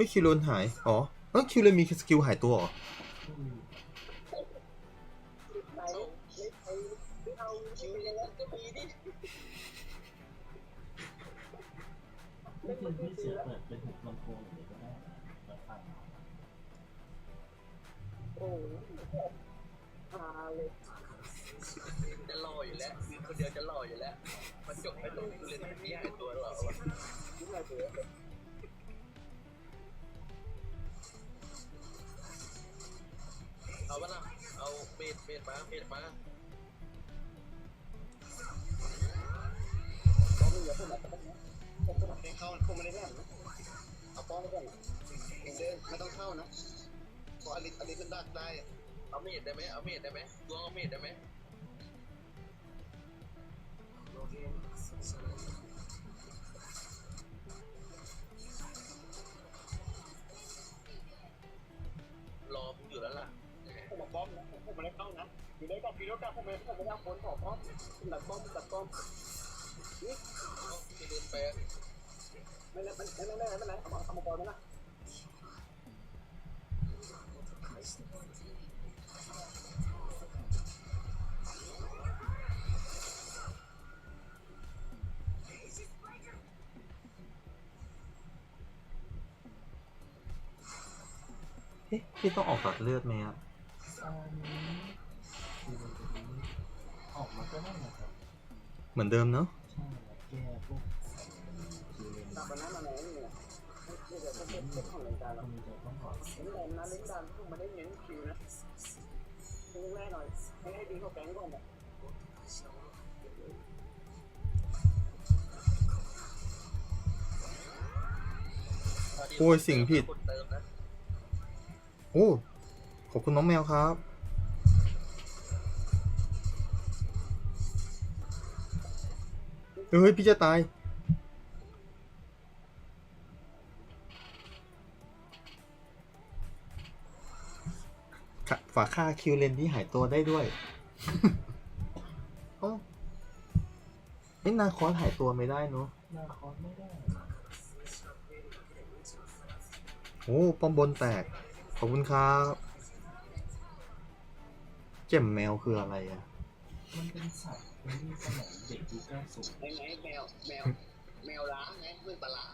ฮ้ยคิวเลนหาย อ๋อเอ้ยคิวเลนมีสกิลหายตัวเหรอไม่จริงพี่เสือเปิดเป็นหุบลำโพงเลยก็ได้เปิดฟังจะรออยู่แล้วมีคนเดียวจะรออยู่แล้ว ปะล่ะเอาเบดเบดมาเบดมาให้เข้าคงไม่ได้แน่นะเอาป้องไม่ได้นเองเดินไม่ต้องเข้านะเพราะอลิสอลิสมันดักได้เอาเมดได้ไหมเอาเมดได้ไหมดวงเอาเมดได้ไหม ไม่ไม่ได้คนขอป้อมดักป้อมดักป้อมเอาไปเดินไปไม่ไม่ไม่ไม่ไม่ไม่ไม่เอาเอามาก่อนนะเอ๊ะพี่ต้องออกตัดเลือดไหมอะอั กมาก็ได้นะครับเหมือนเดิมเนาะใช่แก้พวกวันนั้นมาไหนนี่เนี่ยนี่เดี๋ยวเขาเช็คเช็คของรายการเรามีแต่ต้องขอเน้นแรงนะเน้นดันพวกมันได้เน้นคิวนะเน้นแรกหน่อยให้ให้ดีเขาแกงก่อนเนี่ยโอ้ยสิ่งผิด โอ้ ขอบคุณน้องแมวครับ เฮ้ยพี่จะตายค่ะฝาค่าคิวเลนที่หายตัวได้ด้วยเอ้าไอ้นาคอสหายตัวไม่ได้เนอะหน้าคอร์สไม่ได้ โอ้ป้อมบนแตก ขอบคุณครับเจ็มแมวคืออะไรอะมันเป็นสัตว์เป็นที่ สมัยเด็กยุค90ไอ้ไหนแมวแมวแมวล้างไงด้วยปลาร้า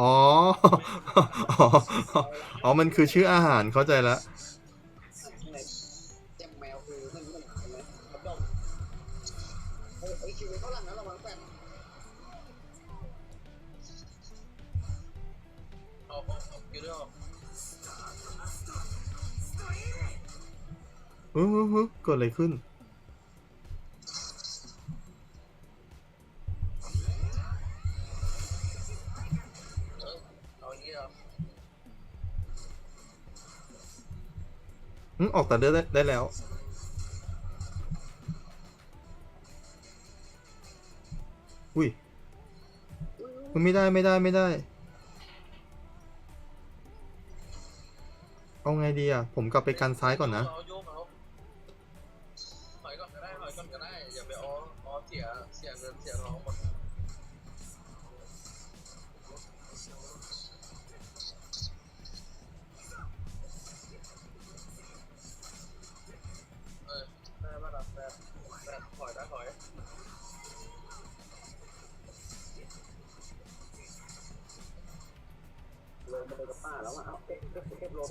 อ๋อ อ๋อ อ๋อ มันคือชื่ออาหารเข้าใจละแจมแมวคือมันมันเห็นไหมเขาดมเฮ้ยไอ้คิวเขาหลังนะระวังแฟนเอาเอาเอาคิวด้วยออกเออเออเออเกิดอะไรขึ้น อออกตัดเลือดได้ได้แล้ว อุ้ยมันไม่ได้ไม่ได้ไม่ได้ เอาไงดีอะ ผมกลับไปกันซ้ายก่อนนะ แล้วอะเอาเก็บเก็เก็บลม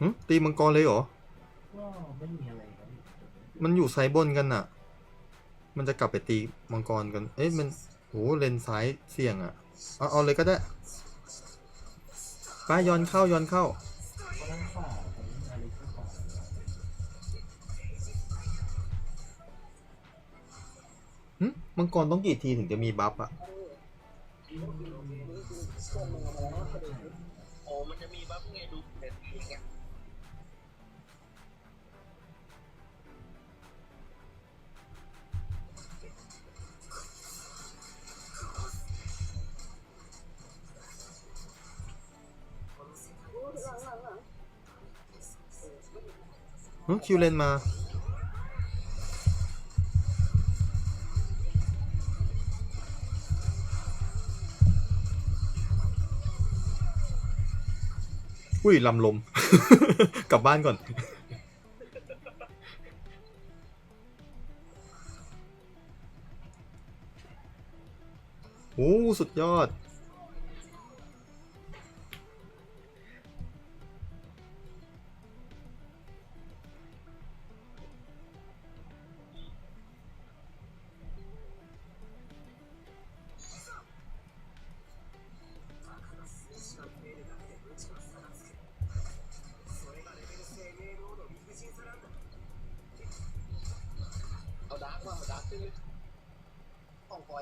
หึตีมังกรเลยเหรอ ก็ไม่มีอะไรครับมันอยู่ไซด์บนกันอะมันจะกลับไปตีมังกรกัน เอ๊ะมันโหเลนซ้ายเสี่ยงอะเอาเอาเลยก็ได้ ป้าย้อนเข้าย้อนเข้าหึมังกรต้องกี่ทีถึงจะมีบัฟอะ คิวเลนมา อุ้ยลำลม กลับบ้านก่อน โอ้ สุดยอด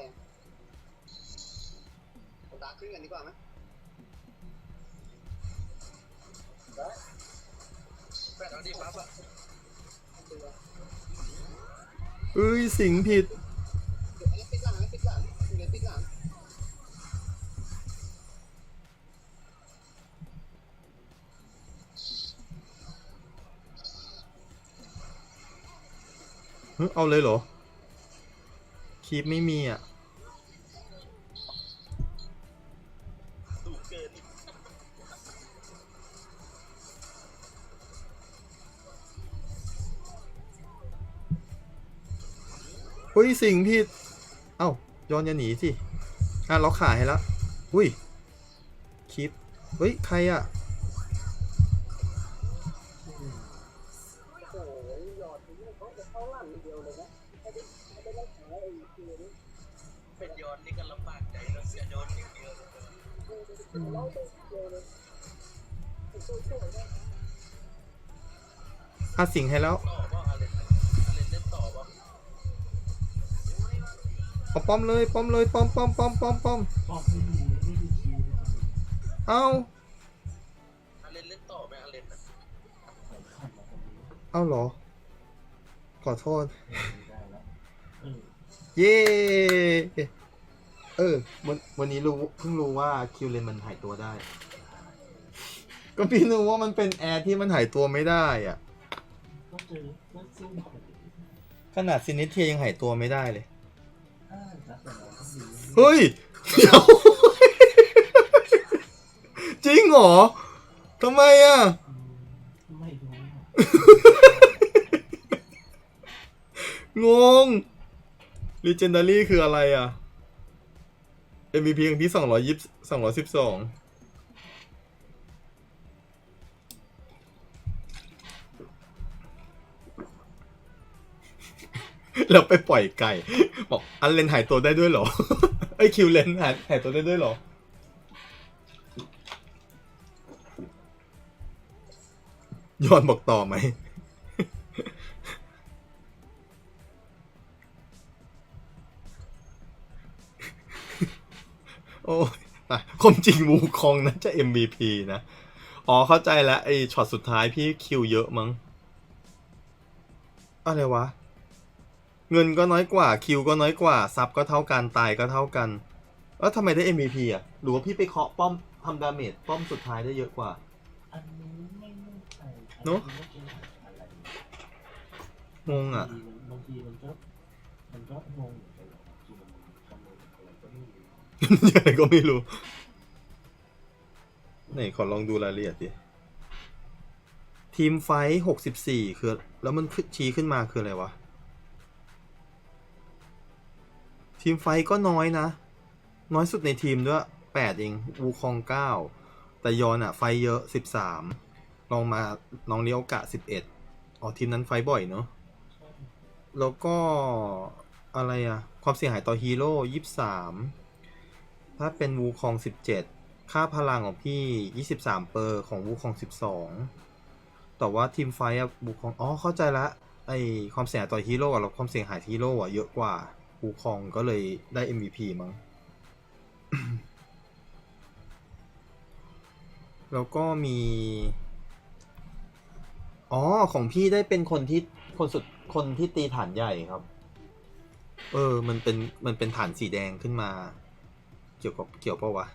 องคอยอะเอาดาร์กขึ้นกันดีกว่าไหมได้แปดนาทีปั๊บอะตัวเอ้ยสิงผิดเดี๋ยวไอ้ปิดหลังไอ้ปิดหลังอยู่ในปิดหลังเฮ้ยเอาเลยเหรอคีปไม่มีอะ เฮ้ยสิงผิด เอ้าย้อนอย่าหนีสิ อะล็อกขาให้แล้วอุ้ยคีปเฮ้ย ใครอะโอ้ยหยอดถึงเขาจะเข้าหลังเดียวเลยนะไม่ได้ไม่ได้รักษาไอ้คิวนี่เป็นยอนนี่ก็ลำบากใจแล้วเสียโดนอย่างเดียวเลยเราต้องเดียวเลยเป็นตัวช่วยได้อะสิงให้แล้ว เอาป้อมเลยป้อมเลยป้อมป้อมป้อมป้อมป้อมป้อมไม่มีไม่มีคิวเลยตอนนี้เอ้าอะไรเล่นต่อไหมอะไรนะใส่ขันมาตรงนี้เอ้าเหรอ ขอโทษไม่ได้แล้วเออเย้เออวันวันนี้รู้เพิ่งรู้ว่าคิวเลนมันหายตัวได้ ก็พี่นึกว่ามันเป็นแอร์ที่มันหายตัวไม่ได้อะก็เจอก็สู้แบบขนาดซินิเทียยังหายตัวไม่ได้เลยอ่าแต่แต่ เราก็มีเฮ้ยเดี๋ยวจริงเหรอทำไมอะอืมไม่รู้อะงง Legendary คืออะไรอะ MVP ครั้งที่สองร้อยยี่สองร้อยสิบสอง แล้วไปปล่อยไก่บอกอันเลนหายตัวได้ด้วยเหรอไอคิวเลนหายหายตัวได้ด้วยเหรอ ยอนบอกต่อไหมโอ้ยตายคมจริงวูคองน่าจะ MVP นะ อ๋อเข้าใจแล้วไอช็อตสุดท้ายพี่คิวเยอะมั้ง อะไรวะ เงินก็น้อยกว่าคิวก็น้อยกว่าซับก็เท่ากันตายก็เท่ากันแล้วทำไมได้ MVP อะหรือว่าพี่ไปเคาะป้อมทำดาเมจป้อมสุดท้ายได้เยอะกว่า อันนี้ไม่แน่ใจเนอะอัเป็นอะไรงงอะ บางทีมันก็มันก็งงเหมือนกันแหละบางทีมันคำนวณอะไรก็ไม่รู้ยังไงก็ไม่รู้ไหนขอลองดูรายละเอียดดิทีมไฟหกสิบสี่คือ แล้วมันขึ้นชี้ขึ้นมาคืออะไรวะ ทีมไฟก็น้อยนะ น้อยสุดในทีมด้วยแปดเองวูคองเก้าแต่ยอนอะไฟเยอะสิบสามลองมาน้องเลี้ยวกะสิบเอ็ดอ๋อทีมนั้นไฟบ่อยเนอะแล้วก็อะไรอะความเสียหายต่อฮีโร่ยี่สามถ้าเป็นวูคองสิบเจ็ดค่าพลังของพี่ยี่สิบสามเปอร์ของวูคองสิบสองแต่ว่าทีมไฟอะวูคองอ๋อเข้าใจละไอความเสียหายต่อฮีโร่กับความเสียหายฮีโร่อะเยอะกว่า คูคองก็เลยได้ MVP มั้ง แล้วก็มี อ๋อ ของพี่ได้เป็นคนที่คนสุดคนที่ตีฐานใหญ่ครับ เออ มันเป็น มันเป็นฐานสีแดงขึ้นมา เกี่ยวกับเกี่ยวปะวะ